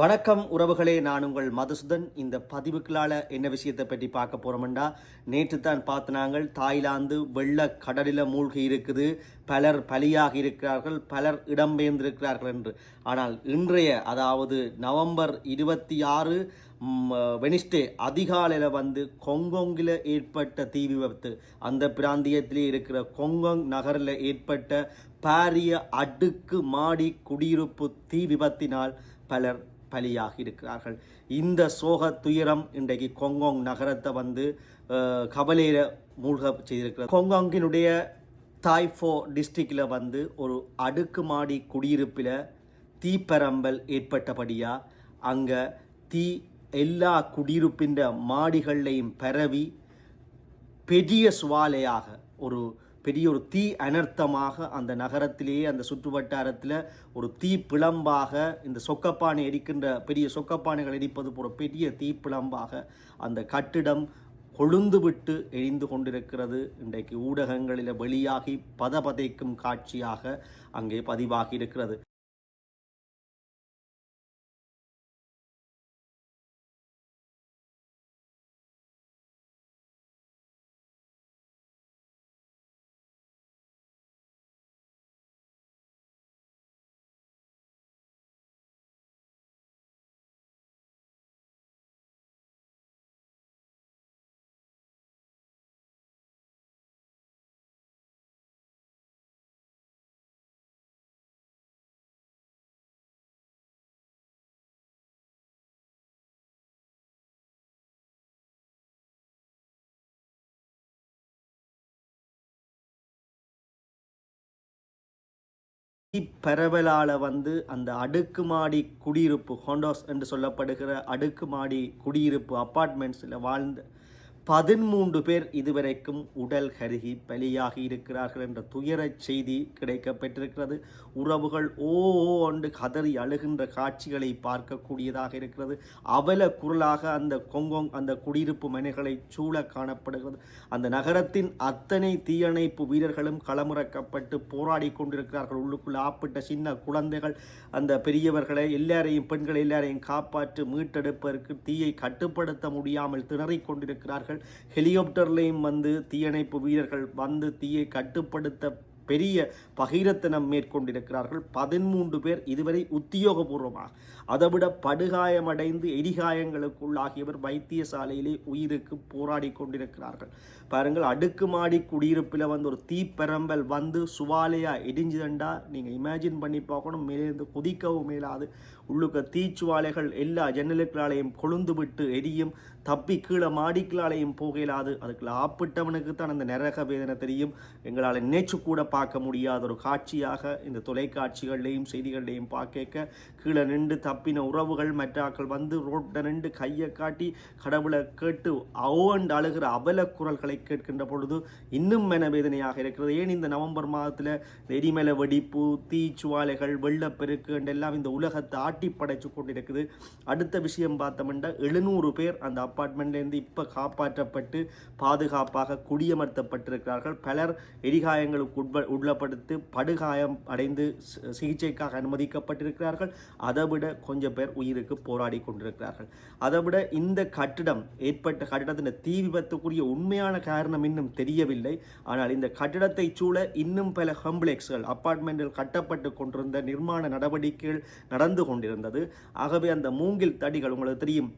வணக்கம் உறவுகளே நான் உங்கள் மதுசூதன். இந்த பதிவுகளால் என்ன விஷயத்தை பற்றி பார்க்க போகிறோம்டா நேற்று தான் பார்த்து நாங்கள் தாய்லாந்து வெள்ள கடலில் மூழ்கி இருக்குது. பலர் பலியாக இருக்கிறார்கள் பலர் இடம்பெயர்ந்திருக்கிறார்கள் என்று. ஆனால் இன்றைய அதாவது நவம்பர் இருபத்தி ஆறு வெனிஸ்டே அதிகாலையில் வந்து கொங்கொங்கில் ஏற்பட்ட தீ விபத்து. அந்த பிராந்தியத்திலே இருக்கிற கொங்கொங் நகரில் ஏற்பட்ட பாரிய அடுக்கு மாடி குடியிருப்பு தீ விபத்தினால் பலர் பலியாகி இருக்கிறார்கள். இந்த சோக துயரம் இன்றைக்கு கொங்கோங் நகரத்தை வந்து கபலையில் மூழ்க செய்திருக்கிறது. கொங்கோங்கினுடைய தாய்ஃபோ டிஸ்ட்ரிக்டில் வந்து ஒரு அடுக்குமாடி குடியிருப்பில் தீப்பரம்பல் ஏற்பட்டபடியா அங்கே தீ எல்லா குடியிருப்பின்ற மாடிகள்லையும் பரவி பெரிய சுவாலையாக ஒரு பெரிய ஒரு தீ அனர்த்தமாக அந்த நகரத்திலேயே அந்த சுற்று வட்டாரத்தில் ஒரு தீ பிளம்பாக இந்த சொக்கப்பானை எரிக்கின்ற பெரிய சொக்கப்பானைகள் எரிப்பது போல பெரிய தீ பிளம்பாக அந்த கட்டிடம் கொழுந்துவிட்டு எரிந்து கொண்டிருக்கிறது. இன்றைக்கு ஊடகங்களில் வெளியாகி பதபதைக்கும் காட்சியாக அங்கே பதிவாகி இருக்கிறது. பரவலால் வந்து அந்த அடுக்குமாடி குடியிருப்பு ஹோண்டோஸ் என்று சொல்லப்படுகிற அடுக்குமாடி குடியிருப்பு அப்பார்ட்மெண்ட்ஸில் வாழ்ந்த பதிமூன்று பேர் இதுவரைக்கும் உடல் கருகி பலியாகி இருக்கிறார்கள் என்ற துயரச் செய்தி கிடைக்கப்பெற்றிருக்கிறது. உறவுகள் ஓ ஓ என்று கதறி அழுகின்ற காட்சிகளை பார்க்கக்கூடியதாக இருக்கிறது. அவல குரலாக அந்த கொங்கோங் அந்த குடியிருப்பு மனைகளை சூழ காணப்படுகிறது. அந்த நகரத்தின் அத்தனை தீயணைப்பு வீரர்களும் களமுறக்கப்பட்டு போராடி கொண்டிருக்கிறார்கள். உள்ளுக்குள் ஆப்பிட்ட சின்ன குழந்தைகள் அந்த பெரியவர்களை எல்லாரையும் பெண்களை எல்லாரையும் காப்பாற்றி மீட்டெடுப்பதற்கு தீயை கட்டுப்படுத்த முடியாமல் திணறிக் கொண்டிருக்கிறார்கள். ஹெலிகாப்டர்லேயும் வந்து தீயணைப்பு வீரர்கள் வந்து தீயை கட்டுப்படுத்த பெரிய பகிரத்தனம் மேற்கொண்டிருக்கிறார்கள். பதிமூன்று பேர் இதுவரை உத்தியோகபூர்வமாக அதைவிட படுகாயமடைந்து எரிகாயங்களுக்குள்ளாகியவர் வைத்தியசாலையிலே உயிருக்கு போராடி கொண்டிருக்கிறார்கள். பாருங்கள் அடுக்குமாடி குடியிருப்பில் வந்து ஒரு தீப்பெரம்பல் வந்து சுவாலையா இடிஞ்சுதண்டா நீங்கள் இமேஜின் பண்ணி பார்க்கணும். மேலேருந்து குதிக்கவும் மேலாது உள்ளுக்க தீச்சுவாலைகள் எல்லா ஜன்னலுக்களாலையும் கொழுந்து விட்டு எரியும். தப்பி கீழே மாடிக்களாலையும் போகலாது அதுக்குள்ள ஆப்பிட்டவனுக்கு தான் அந்த நரக வேதனை தெரியும். எங்களால் நினைச்சு கூட பார்க்க முடியாத ஒரு காட்சியாக இந்த தொலைக்காட்சிகள்லையும் செய்திகள்லையும் பார்க்க கீழே நின்று தப்பின உறவுகள் மற்றாக்கள் வந்து ரோட்டில் நின்று கையை காட்டி கடவுளை கேட்டு அவோண்டு அழுகிற அவல குரல்களை கேட்கின்ற பொழுது இன்னும் மனவேதனையாக இருக்கிறது. ஏன் இந்த நவம்பர் மாதத்தில் எரிமலை வெடிப்பு தீச்சுவாலைகள் வெள்ளப்பெருக்கு எல்லாம் இந்த உலகத்தை ஆட்டி படைச்சு கொண்டிருக்குது. அடுத்த விஷயம் பார்த்தோம்னா எழுநூறு பேர் அந்த அப்பார்ட்மெண்ட்லேருந்து இப்போ காப்பாற்றப்பட்டு பாதுகாப்பாக குடியமர்த்தப்பட்டிருக்கிறார்கள். பலர் எரிகாயங்களுக்கு உட்பட உள்ளப்படுத்து படுகாயம் அடைந்து சிகிச்சைக்காக அனுமதிக்கப்பட்டிருக்கிறார்கள். அதை விட கொஞ்சம் பேர் உயிருக்கு போராடி கொண்டிருக்கிறார்கள். அதை விட இந்த கட்டிடம் ஏற்பட்ட கட்டிடத்தின் தீ விபத்துக்குரிய உண்மையான காரணம் இன்னும் தெரியவில்லை. ஆனால் இந்த கட்டிடத்தை சூழ இன்னும் பல காம்ப்ளெக்ஸ்கள் அப்பார்ட்மெண்ட்டில் கட்டப்பட்டு கொண்டிருந்த நிர்மாண நடவடிக்கைகள் நடந்து கொண்டிருந்தது. ஆகவே அந்த மூங்கில் தடிகள் உங்களுக்கு தெரியும்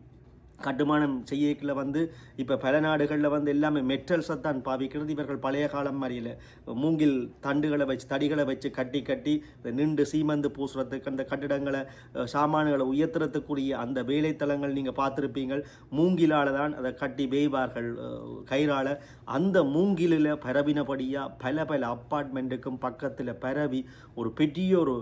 கட்டுமானம் செய்யக்கில் வந்து இப்போ பல நாடுகளில் வந்து எல்லாமே மெட்டல்ஸை தான் பாவிக்கிறது. இவர்கள் பழைய காலம் மாதிரியில் மூங்கில் தண்டுகளை வச்சு தடிகளை வச்சு கட்டி கட்டி நின்று சீமந்து பூசுறதுக்கு அந்த கட்டிடங்களை சாமான்களை உயர்த்துறதுக்குரிய அந்த வேலைத்தலங்கள் நீங்கள் பார்த்துருப்பீங்கள் மூங்கிலால் தான் அதை கட்டி வேய்வார்கள் கயிறால் கயிறால. அந்த மூங்கிலில் பரவினபடியாக பல பல அப்பார்ட்மெண்ட்டுக்கும் பக்கத்தில் பரவி ஒரு பெரிய ஒரு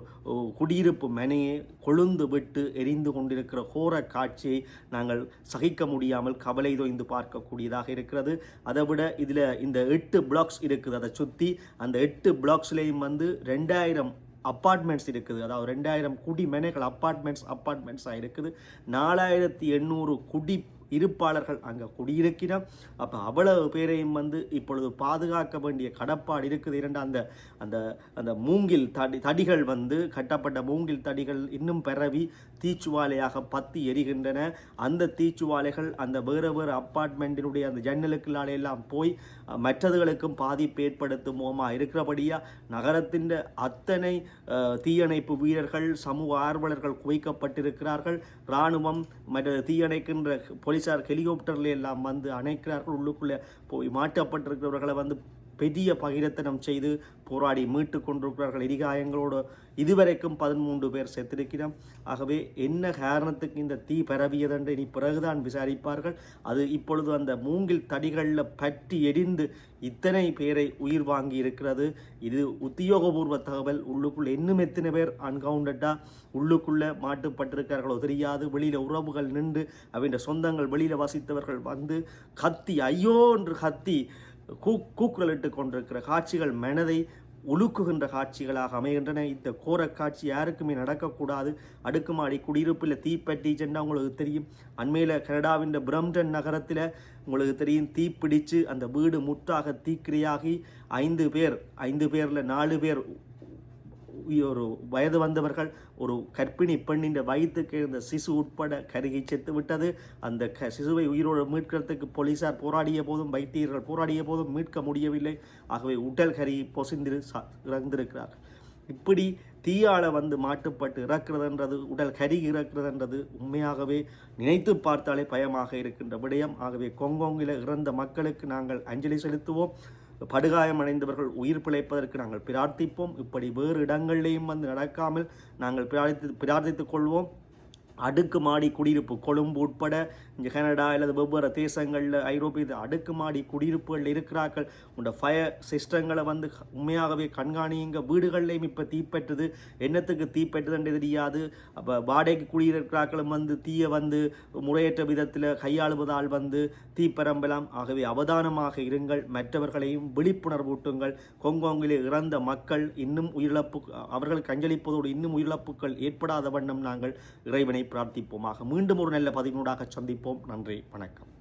குடியிருப்பு மனையை கொழுந்து விட்டு எரிந்து கொண்டிருக்கிற கோர காட்சியை நாங்கள் சகிக்க முடியாமல் கவலை தோய்ந்து பார்க்கக்கூடியதாக இருக்கிறது. அதை விட இதில் இந்த எட்டு பிளாக்ஸ் இருக்குது. அதை சுற்றி அந்த எட்டு பிளாக்ஸ்லேயும் வந்து ரெண்டாயிரம் அப்பார்ட்மெண்ட்ஸ் இருக்குது. அதாவது ரெண்டாயிரம் குடி மெனைகள் அப்பார்ட்மெண்ட்ஸ் அப்பார்ட்மெண்ட்ஸாக இருக்குது. நாலாயிரத்தி எண்ணூறு குடி இருப்பாளர்கள் அங்கே குடியிருக்கிறோம் அப்போ அவ்வளவு பேரையும் வந்து இப்பொழுது பாதுகாக்க வேண்டிய கடப்பாடு இருக்குது. இரண்டு அந்த அந்த அந்த மூங்கில் தடி தடிகள் வந்து கட்டப்பட்ட மூங்கில் தடிகள் இன்னும் பரவி தீச்சுவாலையாக பத்தி எரிகின்றன. அந்த தீச்சுவாலைகள் அந்த வேறு வேறு அப்பார்ட்மெண்ட்டினுடைய அந்த ஜன்னலுக்குள்ளாலே எல்லாம் போய் மற்றதுகளுக்கும் பாதிப்பு ஏற்படுத்துமோமா? இருக்கிறபடியா நகரத்தின் அத்தனை தீயணைப்பு வீரர்கள் சமூக ஆர்வலர்கள் குவிக்கப்பட்டிருக்கிறார்கள். இராணுவம் மற்ற தீயணைக்கின்ற போலீஸார் ஹெலிகாப்டர்ல எல்லாம் வந்து அணைக்கிறார்கள். உள்ளுக்குள்ளே போய் மாட்டப்பட்டிருக்கிறவர்களை வந்து பெரிய பகிரத்தனம் செய்து போராடி மீட்டு கொண்டிருக்கிறார்கள். எரிகாயங்களோடு இதுவரைக்கும் பதிமூன்று பேர் செத்திருக்கிறோம். ஆகவே என்ன காரணத்துக்கு இந்த தீ பரவியதென்று இனி பிறகுதான் விசாரிப்பார்கள். அது இப்பொழுது அந்த மூங்கில் தடிகளில் பற்றி எரிந்து இத்தனை பேரை உயிர் வாங்கி இருக்கிறது. இது உத்தியோகபூர்வ தகவல். உள்ளுக்குள் இன்னும் எத்தனை பேர் அன்கவுண்டடாக உள்ளுக்குள்ளே மாட்டுப்பட்டிருக்கிறார்களோ தெரியாது. வெளியில் உறவுகள் நின்று அவன் சொந்தங்கள் வெளியில் வசித்தவர்கள் வந்து கத்தி ஐயோ என்று கத்தி கூ கூக்குரலிட்டு கொண்டிருக்கிற காட்சிகள் மனதை உலுக்குகின்ற காட்சிகளாக அமைகின்றன. இந்த கோர காட்சி யாருக்குமே நடக்கக்கூடாது அடுக்குமாடி குடியிருப்பில் தீப்பட்டிச்சுன்னா உங்களுக்கு தெரியும். அண்மையில் கனடாவின் பிரம்டன் நகரத்தில் உங்களுக்கு தெரியும். தீப்பிடித்து அந்த வீடு முற்றாக தீக்கிரையாகி ஐந்து பேர் ஐந்து பேரில் நாலு பேர் ஒரு வயது வந்தவர்கள் ஒரு கர்ப்பிணி பெண்ணின் வயிற்றுக்கு இருந்த சிசு உட்பட கருகி செத்து விட்டது. அந்த க சிசுவை உயிரோடு மீட்கிறதுக்கு போலீசார் போராடிய போதும் வைத்தியர்கள் போராடிய போதும் மீட்க முடியவில்லை. ஆகவே உடல் கருகி பொசிந்திரு இறந்திருக்கிறார். இப்படி தீயால வந்து மாட்டுப்பட்டு இறக்கிறதுன்றது உடல் கருகி இறக்கிறதுன்றது உண்மையாகவே நினைத்து பார்த்தாலே பயமாக இருக்கின்ற விடயம். ஆகவே கொங்கோங்கில் இறந்த மக்களுக்கு நாங்கள் அஞ்சலி செலுத்துவோம். படுகாயமடைந்தவர்கள் உயிர் பிழைப்பதற்கு நாங்கள் பிரார்த்திப்போம். இப்படி வேறு இடங்களிலேயும் வந்து நடக்காமல் நாங்கள் பிரார்த்தி பிரார்த்தித்துக் கொள்வோம். அடுக்குமாடி குடியிருப்பு கொழும்பு உட்பட இங்கே கனடா அல்லது வெவ்வேறு தேசங்களில் ஐரோப்பிய அடுக்குமாடி குடியிருப்புகள் இருக்கிறார்கள். உண்ட ஃபயர் சிஸ்டங்களை வந்து உண்மையாகவே கண்காணியுங்க. வீடுகள்லையும் இப்போ தீப்பெற்றது என்னத்துக்கு தீப்பெற்றுதுன்னு தெரியாது. அப்போ வாடகைக்கு குடியிருக்கிறார்களும் வந்து தீயை வந்து முறையற்ற விதத்தில் கையாளுவதால் வந்து தீப்பரம்பலாம் ஆகவே அவதானமாக இருங்கள். மற்றவர்களையும் விழிப்புணர்வூட்டுங்கள் கொங்கோங்கிலே இறந்த மக்கள் இன்னும் உயிரிழப்பு அவர்களுக்கு அஞ்சலிப்பதோடு இன்னும் உயிரிழப்புகள் ஏற்படாத வண்ணம் நாங்கள் இறைவனை பிரார்த்திப்போமாக. மீண்டும் ஒரு நல்ல பதினூடாக சந்திப்போம். நன்றி வணக்கம்.